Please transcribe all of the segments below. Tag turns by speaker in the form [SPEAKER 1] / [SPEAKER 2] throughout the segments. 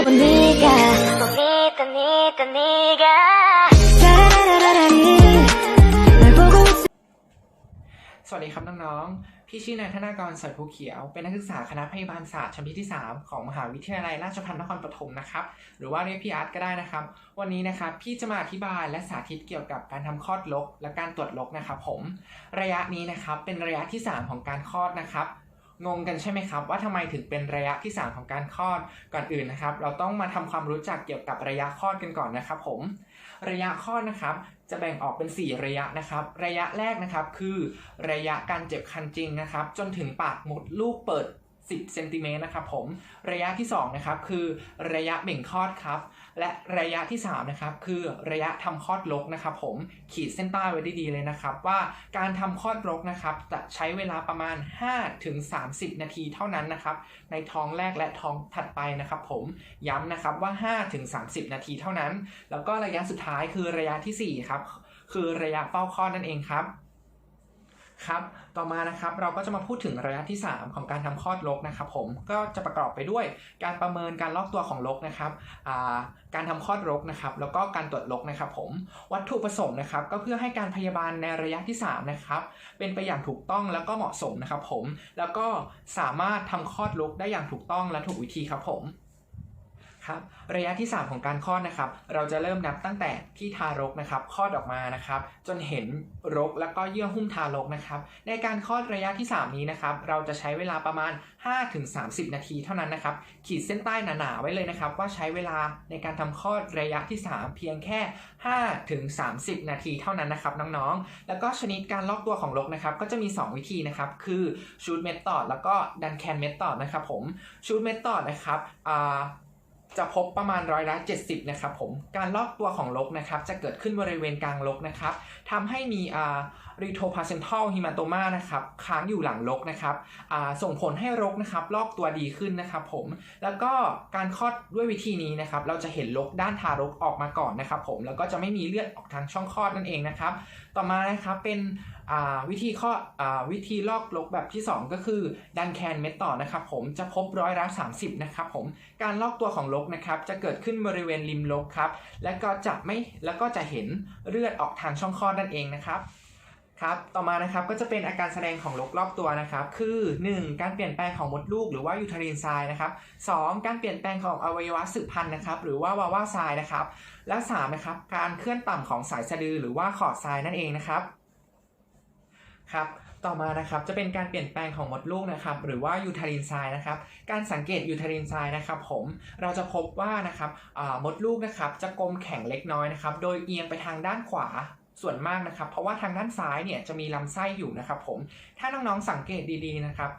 [SPEAKER 1] 네가 또 믿던 믿던 네가 따라라라라니 널 보고 있어
[SPEAKER 2] สวัสดีครับน้องๆ พี่ชื่อนายธนากรสอยภูเขียว เป็นนักศึกษาคณะพยาบาลศาสตร์ชั้นปีที่ 3 ของมหาวิทยาลัยราชภัฏนครปฐมนะครับ หรือว่าเรียกพี่อาร์ตก็ได้นะครับ วันนี้นะครับพี่จะมาอธิบายและสาธิตเกี่ยวกับการทำคลอดลก และการตรวจลกนะครับผม ระยะนี้นะครับเป็นระยะที่ 3 ของการคลอดนะครับ งงกันใช่ไหมครับ ว่าทำไมถึงเป็นระยะที่ 3 ของการคลอดก่อนอื่นนะครับ เราต้องมาทำความรู้จักเกี่ยวกับระยะคลอดกันก่อนนะครับ ผม ระยะคลอดนะครับ จะแบ่งออกเป็น 4 ระยะนะครับ ระยะแรกนะครับคือระยะการเจ็บคันจริงนะครับ จนถึงปากมดลูกเปิด 10เซนติเมตรนะครับผมระยะที่2นะครับคือระยะเบ่งคลอดครับและระยะที่3นะครับคือระยะทำคลอดรกนะครับผมขีดเส้นใต้ไว้ด้ดีเลยนะครับ ว่าการทำคลอดรกนะครับจะใช้เวลาประมาณ5ถึง30 นาทีเท่านั้นนะครับในท้องแรกและท้องถัดไปนะครับผมย้ำนะครับว่า5ถึง30 นาทีเท่านั้น แล้วก็ระยะสุดท้ายคือระยะทีสี่4ครับคือระยะเฝ้าคลอดนั่นเองครับ ครับต่อมานะครับเราก็จะมาพูดถึงระยะที่ 3 ของการทำคลอดรกนะครับผมก็จะประกอบไปด้วยการประเมินการลอกตัวของรกนะครับการทำคลอดรกนะครับแล้วก็การตรวจรกนะครับผมวัตถุประสงค์นะครับก็เพื่อให้การพยาบาลในระยะที่3นะครับเป็นไปอย่างถูกต้องแล้วก็เหมาะสมนะครับผมแล้วก็สามารถทำคลอดรกได้อย่างถูกต้องและถูกวิธีครับผม ครับระยะที่ 3 ของการคลอดนะครับ เราจะเริ่มนับตั้งแต่ที่ทารกนะครับคลอดออกมานะครับ จนเห็นรกแล้วก็เยื่อหุ้มทารกนะครับ ในการคลอดระยะที่ 3 นี้นะครับ เราจะใช้เวลาประมาณ 5-30 นาทีเท่านั้นนะครับ ขีดเส้นใต้หนาๆไว้เลยนะครับ ว่าใช้เวลาในการทำคลอดระยะที่ 3 เพียงแค่ 5-30 นาทีเท่านั้นนะครับน้องๆ แล้วก็ชนิดการลอกตัวของรกนะครับ ก็จะมี 2 วิธีนะครับ คือชูดเม t ตอดแล้วก็ดันแคนเม t ตอดนะครับผมชูดเม t ตอดนะครับอ่า จะพบประมาณร้อยละ 70 นะครับผม การลอกตัวของลกนะครับ จะเกิดขึ้นบริเวณกลางลกนะครับทำให้มีอ่า retroplacental hematoma นะครับค้างอยู่หลังลกนะครับส่งผลให้รกนะครับลอกตัวดีขึ้นนะครับผมแล้วก็การคลอดด้วยวิธีนี้นะครับเราจะเห็นลกด้านทารกออกมาก่อนนะครับผมแล้วก็จะไม่มีเลือดออกทางช่องคลอดนั่นเองนะครับต่อมานะครับเป็นวิธีข้ออวิธีลอกลกแบบที่ 2 ก็คือดันแคนเมตต่อนะครับผมจะพบร้อยละ30นะครับผมการลอกตัวของลกนะครับจะเกิดขึ้นบริเวณริมลกครับและก็จะไม่แล้วก็จะเห็นเลือดออกทางช่องคลอดนั่นเองนะครับ ครับ ต่อมานะครับก็จะเป็นอาการแสดงของลกรอบตัวนะครับ คือ 1. การเปลี่ยนแปลงของมดลูกหรือว่ายูทารีนไซน์นะครับ 2. การเปลี่ยนแปลงของอวัยวะสืบพันธุ์นะครับ หรือว่าวาว่าไซน์นะครับ และ3นะครับการเคลื่อนต่ำของสายสะดือหรือว่าขอดไซน์นั่นเองนะครับครับต่อมานะครับจะเป็นการเปลี่ยนแปลงของมดลูกนะครับหรือว่ายูทารินไซน์นะครับการสังเกตยูทารินไซน์นะครับผมเราจะพบว่านะครับมดลูกนะครับจะกลมแข็งเล็กน้อยนะครับโดยเอียงไปทางด้านขวา ส่วนมากนะครับ เพราะว่าทางด้านซ้ายเนี่ยจะมีลำไส้อยู่นะครับผม ถ้าน้องๆสังเกตดีๆนะครับ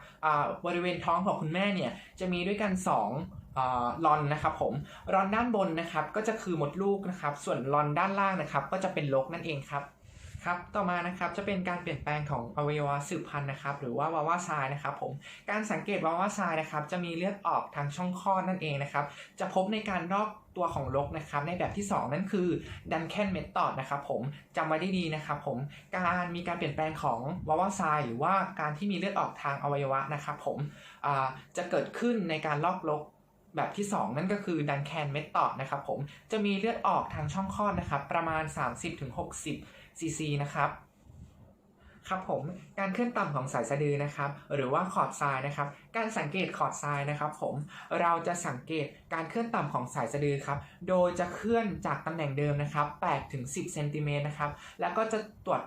[SPEAKER 2] บริเวณท้องของคุณแม่เนี่ยจะมีด้วยกัน2อ่าลอนนะครับผมรอนด้านบนนะครับก็จะคือมดลูกนะครับ ส่วนรอนด้านล่างนะครับ ก็จะเป็นลกนั่นเองครับ ครับ ต่อมานะครับจะเป็นการเปลี่ยนแปลงของอวัยวะสืบพันธุ์นะครับ หรือว่าวาวาซน์นะครับผม การสังเกตวาวาซน์นะครับจะมีเลือดออกทางช่องคลอดนั่นเองนะครับ จะพบในการลอกตัวของลกนะครับ ในแบบที่ 2 นั่นคือดันแคนเม t ตอดนะครับผมจำไว้ได้ดีนะครับผม การมีการเปลี่ยนแปลงของวาวาซน์หรือว่าการที่มีเลือดออกทางอวัยวะนะครับผมจะเกิดขึ้นในการลอกลกแบบที่ 2 นั่นก็คือดันแคนเม t ตอดนะครับผมจะมีเลือดออกทางช่องคลอดนะครับประมาณ 30-60 ซีซีนะครับครับผมการเคลื่อนต่ำของสายสะดือนะครับ หรือว่าคอดทรายนะครับ การสังเกตคอดทรายนะครับ ผมเราจะสังเกตการเคลื่อนต่ำของสายสะดือครับ โดยจะเคลื่อนจากตำแหน่งเดิมนะครับ8ถึง10เซนติเมตรนะครับ แล้วก็จะตรวจ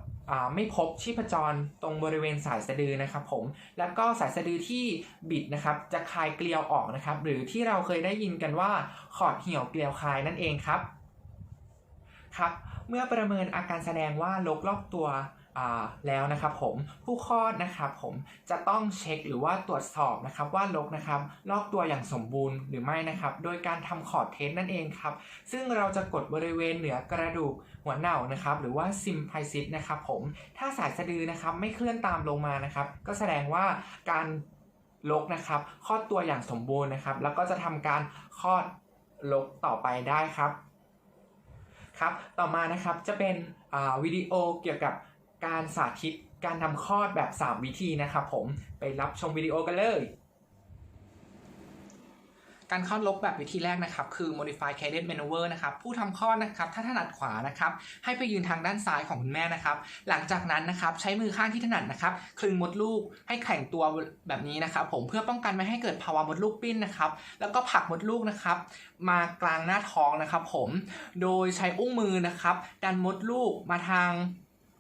[SPEAKER 2] ไม่พบชีพจรตรงบริเวณสายสะดือนะครับ ผมแล้วก็สายสะดือที่บิดนะครับจะคลายเกลียวออกนะครับ หรือที่เราเคยได้ยินกันว่าคอดเหี่ยวเกลียวคลายนั่นเองครับ ครับเมื่อประเมินอาการแสดงว่าลกรอบตัวแล้วนะครับผมผู้คลอดนะครับผมจะต้องเช็คหรือว่าตรวจสอบนะครับว่าลกนะครับลอกตัวอย่างสมบูรณ์หรือไม่นะครับ โดยการทำคอดเทสนั่นเองครับ ซึ่งเราจะกดบริเวณเหนือกระดูกหัวเน่านะครับหรือว่าซิมไพซิสนะครับผมถ้าสายสะดือนะครับไม่เคลื่อนตามลงมานะครับ ก็แสดงว่าการลกนะครับคลอดตัวอย่างสมบูรณ์นะครับ แล้วก็จะทำการคลอดลกต่อไปได้ครับ ครับต่อมานะครับจะเป็นวิดีโอเกี่ยวกับการสาธิตการทำคลอดแบบ 3 วิธีนะครับผมไปรับชมวิดีโอกันเลย การคลอดลกแบบวิธีแรกนะครับคือ modify cadence maneuver นะครับผู้ทำคลอดนะครับถ้าถนัดขวานะครับให้ไปยืนทางด้านซ้ายของคุณแม่นะครับหลังจากนั้นนะครับใช้มือข้างที่ถนัดนะครับคลึงมดลูกให้แข็งตัวแบบนี้นะครับผมเพื่อป้องกันไม่ให้เกิดภาวะมดลูกปิ้นนะครับแล้วก็ผลักมดลูกนะครับมากลางหน้าท้องนะครับผมโดยใช้อุ้งมือนะครับดันมดลูกมาทาง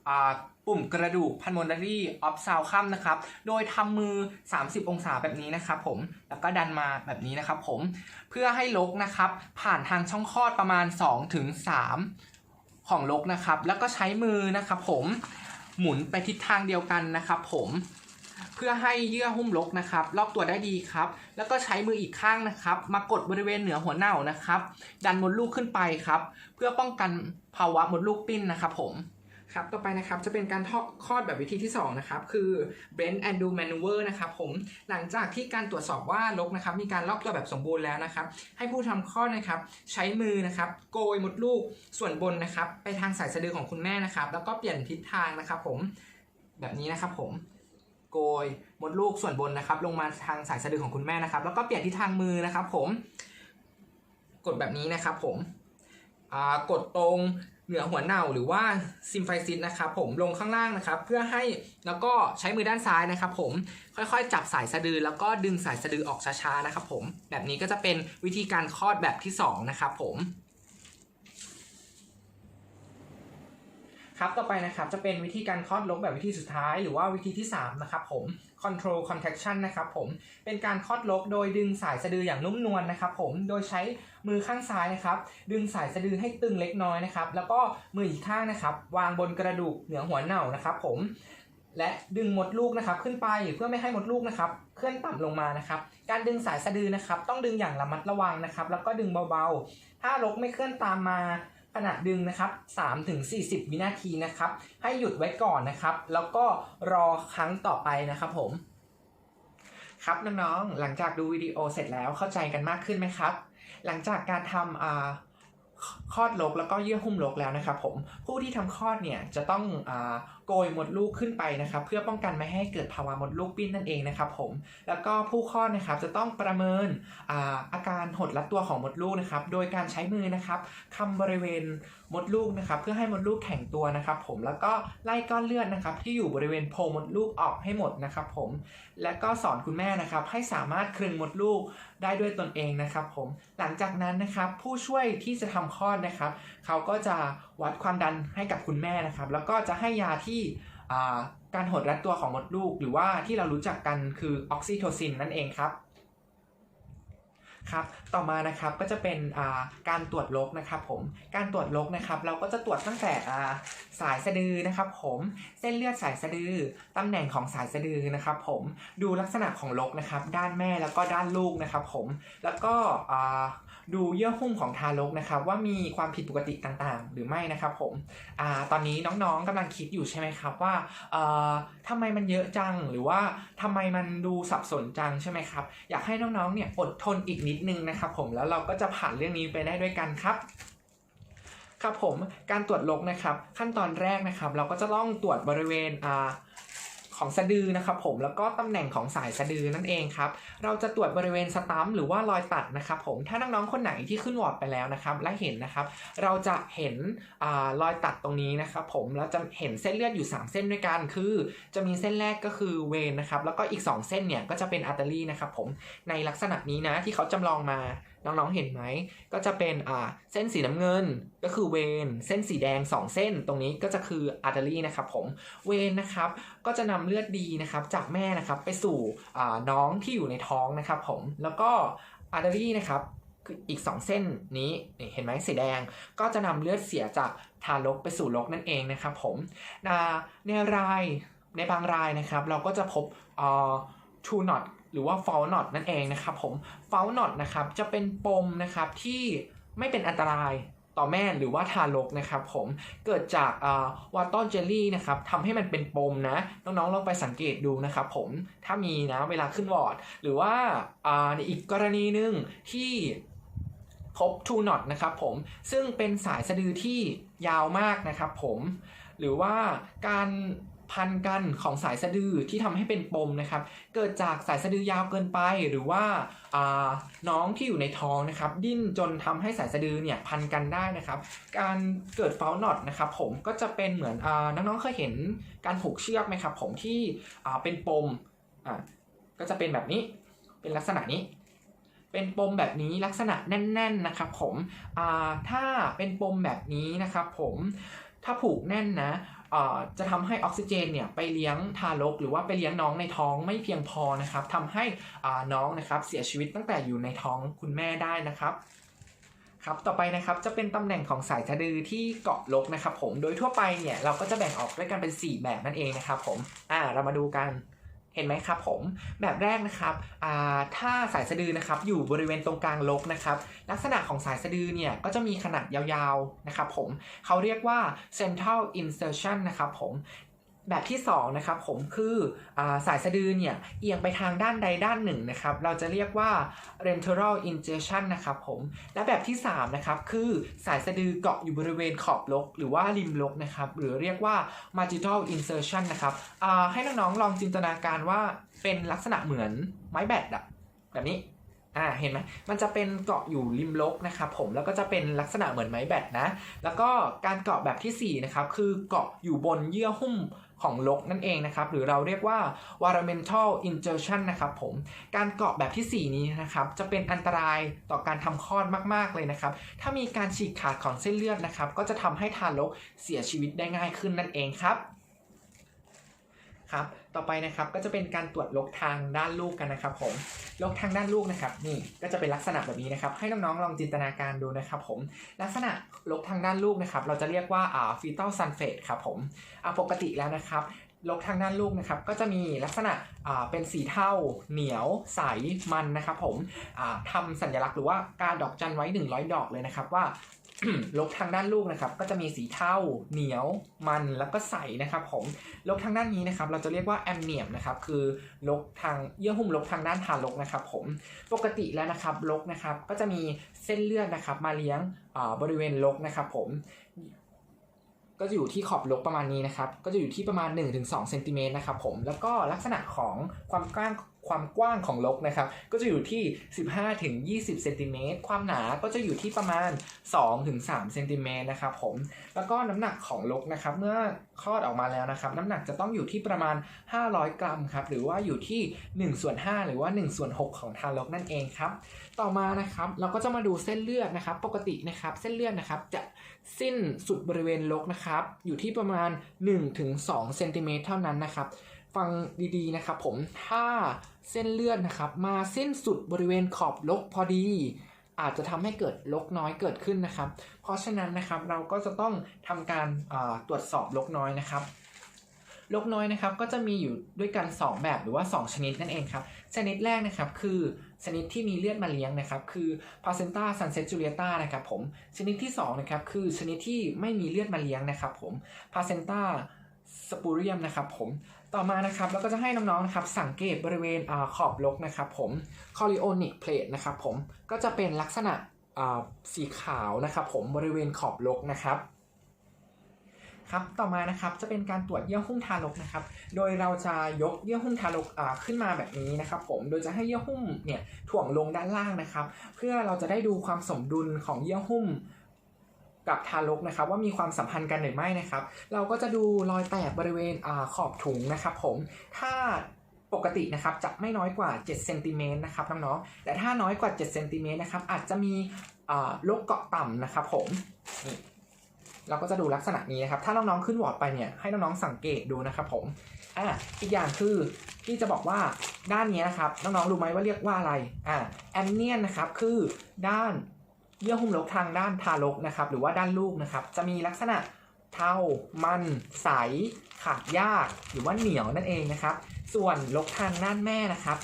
[SPEAKER 2] อ่า ปุ่มกระดูก pulmonary obstructum นะครับ โดยทำมือ 30 องศาแบบนี้นะครับผม แล้วก็ดันมาแบบนี้นะครับผม เพื่อให้ลกนะครับ ผ่านทางช่องคลอดประมาณ 2-3ถึง3ของลกนะครับ แล้วก็ใช้มือนะครับผม หมุนไปทิศทางเดียวกันนะครับผมเพื่อให้เยื่อหุ้มลกนะครับ รอบตัวได้ดีครับ แล้วก็ใช้มืออีกข้างนะครับ มากดบริเวณเหนือหัวเน่านะครับ ดันมดลูกขึ้นไปครับ เพื่อป้องกันภาวะมดลูกปิ้นนะครับผม ครับต่อไปนะครับจะเป็นการทอดคลอดแบบวิธีที่สองนะครับคือ bend and do maneuver นะครับผมหลังจากที่การตรวจสอบว่าลกนะครับมีการล็อกตัวแบบสมบูรณ์แล้วนะครับ ให้ผู้ทำคลอดนะครับใช้มือนะครับโกยมดลูกส่วนบนนะครับไปทางสายสะดือของคุณแม่นะครับ แล้วก็เปลี่ยนทิศทางนะครับผมแบบนี้นะครับผมโกยมดลูกส่วนบนนะครับ ลงมาทางสายสะดือของคุณแม่นะครับ แล้วก็เปลี่ยนทิศทางมือนะครับ ผม กดแบบนี้นะครับ ผมกดตรง เหนือหัวเน่าหรือว่าซิมไฟซิสนะครับผมลงข้างล่างนะครับเพื่อให้แล้วก็ใช้มือด้านซ้ายนะครับผมค่อยๆ จับสายสะดือแล้วก็ดึงสายสะดือออกช้าๆนะครับผมแบบนี้ก็จะเป็นวิธีการคลอดแบบที่สองนะครับผม ครับต่อไปนะครับจะเป็นวิธีการคลอดลกแบบวิธีสุดท้าย หรือว่าวิธีที่ 3 นะครับผม control contraction นะครับผมเป็นการคลอดลกโดยดึงสายสะดืออย่างนุ่มนวลนะครับผมโดยใช้มือข้างซ้ายนะครับดึงสายสะดือให้ตึงเล็กน้อยนะครับแล้วก็มืออีกข้างนะครับวางบนกระดูกเหนือหัวเน่านะครับผมและดึงมดลูกนะครับขึ้นไปเพื่อไม่ให้มดลูกนะครับเคลื่อนต่ำลงมานะครับ การดึงสายสะดือนะครับ ต้องดึงอย่างระมัดระวังนะครับ แล้วก็ดึงเบาๆ ถ้ารกไม่เคลื่อนตามมา ขณะดึงนะครับ3ถึง40 วินาทีนะครับ ให้หยุดไว้ก่อนนะครับ แล้วก็รอครั้งต่อไปนะครับผม ครับน้องๆ หลังจากดูวิดีโอเสร็จแล้วเข้าใจกันมากขึ้นไหมครับ หลังจากการทำอ่าคลอดลกแล้วก็เยื่อหุ้มลกแล้วนะครับผมผู้ที่ทำคลอดเนี่ยจะต้องอา โกยมดลูกขึ้นไปนะครับ เพื่อป้องกันไม่ให้เกิดภาวะมดลูกปิ้นนั่นเองนะครับผมแล้วก็ผู้คลอดนะครับจะต้องประเมินอาอาการหดรัดตัวของมดลูกนะครับ โดยการใช้มือนะครับคำบริเวณมดลูกนะครับ เพื่อให้มดลูกแข็งตัวนะครับ ผมแล้วก็ไล่ก้อนเลือดนะครับ ที่อยู่บริเวณโพรงมดลูกออกให้หมดนะครับผมและก็สอนคุณแม่นะครับ ให้สามารถคลึงมดลูกได้ด้วยตนเองนะครับผมหลังจากนั้นนะครับผู้ช่วยที่จะทำคลอดนะครับ เขาก็จะวัดความดันให้กับคุณแม่นะครับ แล้วก็จะให้ยาที่อ่การหดรัดตัวของมดลูก หรือว่าที่เรารู้จักกันคือออกซิโทซินนั่นเองครับครับต่อมานะครับก็จะเป็นการตรวจลกนะครับผมการตรวจลกนะครับ เราก็จะตรวจตั้งแต่สายสะดือนะครับผมเส้นเลือดสายสะดือตำแหน่งของสายสะดือนะครับผมดูลักษณะของลกนะครับ ด้านแม่แล้วก็ด้านลูกนะครับผมแล้วก็ ดูเยื่อหุ้มของทารกนะครับว่ามีความผิดปกติต่างๆ หรือไม่นะครับผมอตอนนี้น้องๆกำลังคิดอยู่ใช่ไหมครับว่าเอ่อทำไมมันเยอะจังหรือว่าทำไมมันดูสับสนจังใช่ไหมครับ อยากให้น้องๆเนี่ยอดทนอีกนิดนึงนะครับผมแล้วเราก็จะผ่านเรื่องนี้ไปได้ด้วยกันครับครับผมการตรวจลกนะครับ ขั้นตอนแรกนะครับ เราก็จะต้องตรวจบริเวณอ่า ของสะดือนะครับผมแล้วก็ตำแหน่งของสายสะดือนั่นเองครับเราจะตรวจบริเวณสตัมหรือว่ารอยตัดนะครับผมถ้าน้องๆคนไหนที่ขึ้นวอร์ดไปแล้วนะครับและเห็นนะครับเราจะเห็นอรอยตัดตรงนี้นะครับผมแล้วจะเห็นเส้นเลือดอยู่ 3 เส้นด้วยกันคือ จะมีเส้นแรกก็คือเวนนะครับแล้วก็อีก 2 เส้นเนี่ยก็จะเป็นอาร์เตอรี่นะครับผมในลักษณะนี้นะที่เขาจำลองมา น้องๆเห็นไหม ก็จะเป็นอ่าเส้นสีน้ำเงินก็คือเวนเส้นสีแดง 2 เส้นตรงนี้ก็จะคืออาร์เตอรี่นะครับผมเวนนะครับก็จะนำเลือดดีนะครับจากแม่นะครับไปสู่อ่าน้องที่อยู่ในท้องนะครับผมแล้วก็อาร์เตอรี่นะครับคืออีก 2 เส้นนี้นเห็นไหมสีแดงก็จะนำเลือดเสียจากทารกไปสู่ลกนั่นเองนะครับผมในรายในบางรายนะครับ เราก็จะพบทูนอต รือว่าฟอลน็อตนั่นเองนะครับผมฟอลน็อตนะครับจะเป็นปมนะครับที่ไม่เป็นอันตรายต่อแม่หรือว่าทารกนะครับผมเกิดจากวอต t เจลลี่นะครับทำให้มันเป็นปมนะ น้องๆลองไปสังเกตดูนะครับผมถ้ามีนะเวลาขึ้นวอร์ด หรือว่าอ่าในอีกกรณีหนึ่งที่พบทูน็อตนะครับผมซึ่งเป็นสายสะดือที่ยาวมากนะครับผมหรือว่าการ พันกันของสายสะดือที่ทำให้เป็นปมนะครับ เกิดจากสายสะดือยาวเกินไปหรือว่าาน้องที่อยู่ในท้องนะครับ ดิ้นจนทำให้สายสะดือเนี่ยพันกันได้นะครับ การเกิดเฟลน็อตนะครับ ผมก็จะเป็นเหมือนอน้องๆเคยเห็นการผูกเชือกไหมครับ ผมที่เป็นปมก็จะเป็นแบบนี้เป็นลักษณะนี้เป็นปมแบบนี้ลักษณะแน่น ๆนะครับผมถ้าเป็นปมแบบนี้นะครับผมถ้าผูกแน่นนะ จะทำให้ออกซิเจนเนี่ยไปเลี้ยงทารก หรือว่าไปเลี้ยงน้องในท้องไม่เพียงพอนะครับทำให้น้องนะครับเสียชีวิตตั้งแต่อยู่ในท้องคุณแม่ได้นะครับครับต่อไปนะครับจะเป็นตำแหน่งของสายสะดือที่เกาะลกนะครับผมโดยทั่วไปเนี่ยเราก็จะแบ่งออกด้วยกันเป็น 4 แบบนั่นเองนะครับผมอ่าเรามาดูกัน เห็นไหมครับผมแบบแรกนะครับถ้าสายสะดือนะครับอยู่บริเวณตรงกลางลกนะครับลักษณะของสายสะดือเนี่ยก็จะมีขนาดยาวๆนะครับผมเขาเรียกว่า central insertion นะครับผม แบบที่2นะครับผมคืออาสายสะดือเนี่ยเอียงไปทางด้านใดด้านหนึ่งนะครับเราจะเรียกว่า lateral insertion นะครับผมและแบบที่3นะครับคือสายสะดือเกาะอยู่บริเวณขอบลก หรือว่าริมลกนะครับหรือเรียกว่า marginal insertion นะครับให้น้องๆลองจินตนาการว่าเป็นลักษณะเหมือนไม้แบตอะแบบนี้อ่าเห็นไหมมันจะเป็นเกาะอยู่ริมลกนะครับผมแล้วก็จะเป็นลักษณะเหมือนไม้แบตนะ แล้วก็การเกาะแบบทีสี่4นะครับคือเกาะอยู่บนเยื่อหุ้ม ของลกนั่นเองนะครับ หรือเราเรียกว่า varamental insertion นะครับผม การเกาะแบบทีสี่ 4 นี้นะครับ จะเป็นอันตรายต่อการทำคลอดมากๆเลยนะครับ ถ้ามีการฉีกขาดของเส้นเลือดนะครับ ก็จะทำให้ทารกเสียชีวิตได้ง่ายขึ้นนั่นเองครับ ครับ ต่อไปนะครับก็จะเป็นการตรวจลกทางด้านลูกกันนะครับผมลกทางด้านลูกนะครับ นี่ก็จะเป็นลักษณะแบบนี้นะครับ ให้น้องๆลองจินตนาการดูนะครับผมลักษณะลกทางด้านลูกนะครับ เราจะเรียกว่าอ่า fetal sunfate ครับผมอ่าปกติแล้วนะครับลกทางด้านลูกนะครับก็จะมีลักษณะเป็นสีเทาเหนียว ใสมันนะครับผมอ่าทำสัญลักษณ์หรือว่าการดอกจันไว้ 100 ดอกเลยนะครับว่า ลกทางด้านลูกนะครับ ก็จะมีสีเทาเหนียวมันแล้วก็ใสนะครับผมลกทางด้านนี้นะครับ เราจะเรียกว่าแอมเนียมนะครับคือลกทางเยื่อหุ้มลกทางด้านทารกนะครับ ผมปกติแล้วนะครับลกนะครับ ก็จะมีเส้นเลือดนะครับ มาเลี้ยงบริเวณลกนะครับ ผมก็จะอยู่ที่ขอบลกประมาณนี้นะครับ ก็จะอยู่ที่ประมาณ 1-2เซนติเมตรนะครับผม แล้วก็ลักษณะของความกว้าง ความกว้างของลกนะครับก็จะอยู่ที่ 15-20เซนติเมตรความหนาก็จะอยู่ที่ประมาณ 2-3เซนติเมตรนะครับผมแล้วก็น้ำหนักของลกนะครับเมื่อคลอดออกมาแล้วนะครับน้ำหนักจะต้องอยู่ที่ประมาณ 500 กรัมครับหรือว่าอยู่ที่ 1 ส่วน 5 หรือว่า1ส่วน 6 ของทารกนั่นเองครับต่อมานะครับเราก็จะมาดูเส้นเลือดนะครับปกตินะครับเส้นเลือดนะครับจะสิ้นสุดบริเวณลกนะครับอยู่ที่ประมาณ 1-2เซนติเมตรเท่านั้นนะครับ ฟังดีๆนะครับผมถ้าเส้นเลือดนะครับ มาสิ้นสุดบริเวณขอบลกพอดี อาจจะทำให้เกิดลกน้อยเกิดขึ้นนะครับ เพราะฉะนั้นนะครับเราก็จะต้องทำการาตรวจสอบลกน้อยนะครับลกน้อยนะครับก็จะมีอยู่ด้วยกัน 2 แบบหรือว่า 2 ชนิดนั่นเองครับ ชนิดแรกนะครับคือชนิดที่มีเลือดมาเลี้ยงนะครับ คือ placenta sunseturiata นะครับผมชนิดที่2นะครับคือชนิดที่ไม่มีเลือดมาเลี้ยงนะครับผม placenta spurium นะครับผมต่อมานะครับเราก็จะให้น้องๆนะครับสังเกตบริเวณอขอบลกนะครับผม chorionic plate นะครับผมก็จะเป็นลักษณะสีขาวนะครับผมบริเวณขอบลกนะครับครับต่อมานะครับจะเป็นการตรวจเยื่อหุ้มทารกนะครับ โดยเราจะยกเยื่อหุ้มทารกขึ้นมาแบบนี้นะครับ ผมโดยจะให้เยื่อหุ้มเนี่ยถ่วงลงด้านล่างนะครับ เพื่อเราจะได้ดูความสมดุลของเยื่อหุ้ม กับทารกนะครับว่ามีความสัมพันธ์กันหรือไม่นะครับ เราก็จะดูรอยแตกบริเวณอขอบถุงนะครับผมถ้าปกตินะครับจะไม่น้อยกว่า7เซนติเมตรนะครับน้องๆแต่ถ้าน้อยกว่า7เซนติเมตรนะครับอาจจะมีโรคเกาะต่ำนะครับผมนี่เราก็จะดูลักษณะนี้นะครับ ถ้าน้องๆขึ้นวอร์ดไปเนี่ยให้น้องๆสังเกตดูนะครับผมอ่าอีกอย่างคือพี่จะบอกว่าด้านนี้นะครับน้องๆรู้ไหมว่าเรียกว่าอะไรอ่าแอมเนียนนะครับคือด้าน เยื่อหุ้มลกทางด้านทารกนะครับ หรือว่าด้านลูกนะครับ จะมีลักษณะเทา มัน ใส ขาดยาก หรือว่าเหนียวนั่นเองนะครับ ส่วนลกทางด้านแม่นะครับ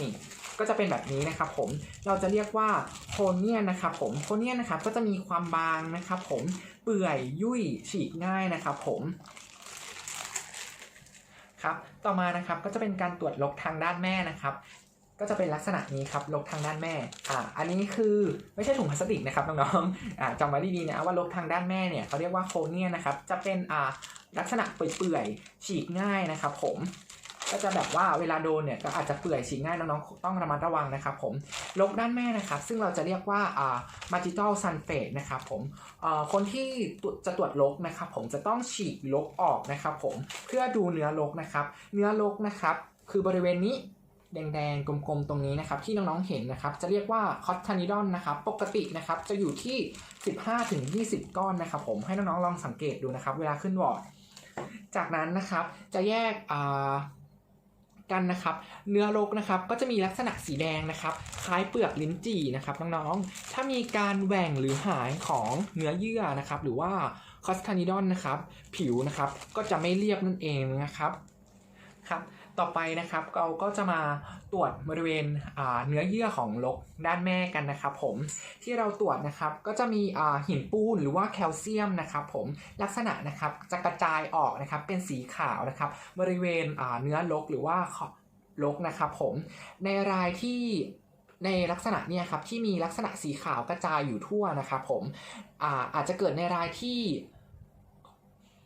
[SPEAKER 2] นี่ก็จะเป็นแบบนี้นะครับผม เราจะเรียกว่าโคเนียนนะครับผม โคเนียนนะครับก็จะมีความบางนะครับผม เปื่อยยุ่ยฉีกง่ายนะครับผมครับ ต่อมานะครับก็จะเป็นการตรวจลกทางด้านแม่นะครับ ก็จะเป็นลักษณะนี้ครับลกทางด้านแม่อ่าอันนี้คือไม่ใช่ถุงพลาสติกนะครับน้องๆอ่าจำไว้ดีๆนะว่าลกทางด้านแม่เนี่ยเขาเรียกว่าโคเนียนะครับจะเป็นอ่าลักษณะเปื่อยๆฉีกง่ายนะครับ ผมก็จะแบบว่าเวลาโดนเนี่ยก็อาจจะเปื่อยฉีกง่ายน้องๆต้องระมัดระวังนะครับผมลกด้านแม่นะครับ ซึ่งเราจะเรียกว่าอ่ามาจิตอลซันเฟตนะครับผมอ่อคนที่จจะตรวจลกนะครับผมจะต้องฉีกลกออกนะครับผมเพื่อดูเนื้อลกนะครับ เนื้อลกนะครับ คือบริเวณนี้ แดงๆ กลมๆ ตรงนี้นะครับ ที่น้องๆ เห็นนะครับ จะเรียกว่าคอตทานิดอนนะครับ ปกตินะครับ จะอยู่ที่ 15-20 ก้อนนะครับ ผม ให้น้องๆ ลองสังเกตดูนะครับ เวลาขึ้นวอร์ด จากนั้นนะครับ จะแยกอ่ากันนะครับ เนื้อรกนะครับ ก็จะมีลักษณะสีแดงนะครับ คล้ายเปลือกลิ้นจี่นะครับน้องๆ ถ้ามีการแหว่งหรือหายของเนื้อเยื่อนะครับ หรือว่าคอสทานิดอนนะครับ ผิวนะครับ ก็จะไม่เรียบนั่นเองนะครับ ครับ ต่อไปนะครับเราก็จะมาตรวจบริเวณเนื้อเยื่อของลกด้านแม่กันนะครับผมที่เราตรวจนะครับก็จะมีหินปูนหรือว่าแคลเซียมนะครับผมลักษณะนะครับจะกระจายออกนะครับเป็นสีขาวนะครับบริเวณเนื้อลกหรือว่าลกนะครับผมในรายที่ในลักษณะเนี่ยครับที่มีลักษณะสีขาวกระจายอยู่ทั่วนะครับผมอาอาจจะเกิดในรายที่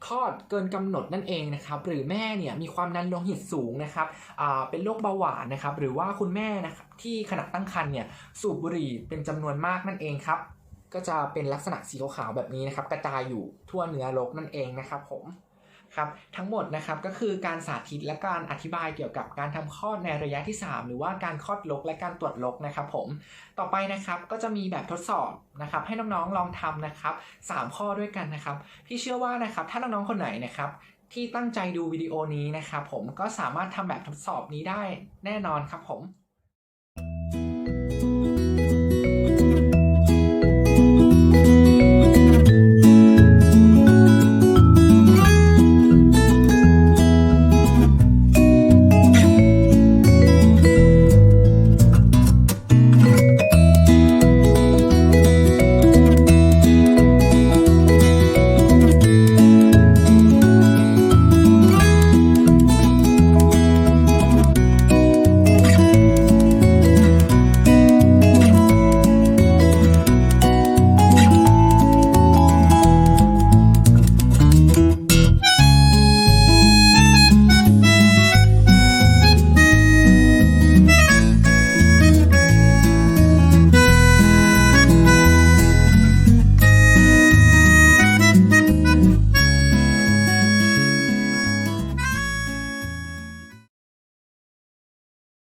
[SPEAKER 2] คลอดเกินกำหนดนั่นเองนะครับหรือแม่เนี่ยมีความดันโลหิตสูงนะครับเป็นโรคเบาหวานนะครับหรือว่าคุณแม่นะครับที่ขณะตั้งครรภ์เนี่ยสูบบุหรี่เป็นจำนวนมากนั่นเองครับก็จะเป็นลักษณะสีขาวแบบนี้นะครับกระจายอยู่ทั่วเนื้อรกนั่นเองนะครับผม ครับทั้งหมดนะครับก็คือการสาธิตและการอธิบายเกี่ยวกับการทำคลอดในระยะที่ 3 หรือว่าการคลอดลกและการตรวจลกนะครับผมต่อไปนะครับก็จะมีแบบทดสอบนะครับให้น้องๆลองทำนะครับ3ข้อด้วยกันนะครับพี่เชื่อว่านะครับถ้าน้องๆคนไหนนะครับที่ตั้งใจดูวิดีโอนี้นะครับผมก็สามารถทำแบบทดสอบนี้ได้แน่นอนครับผม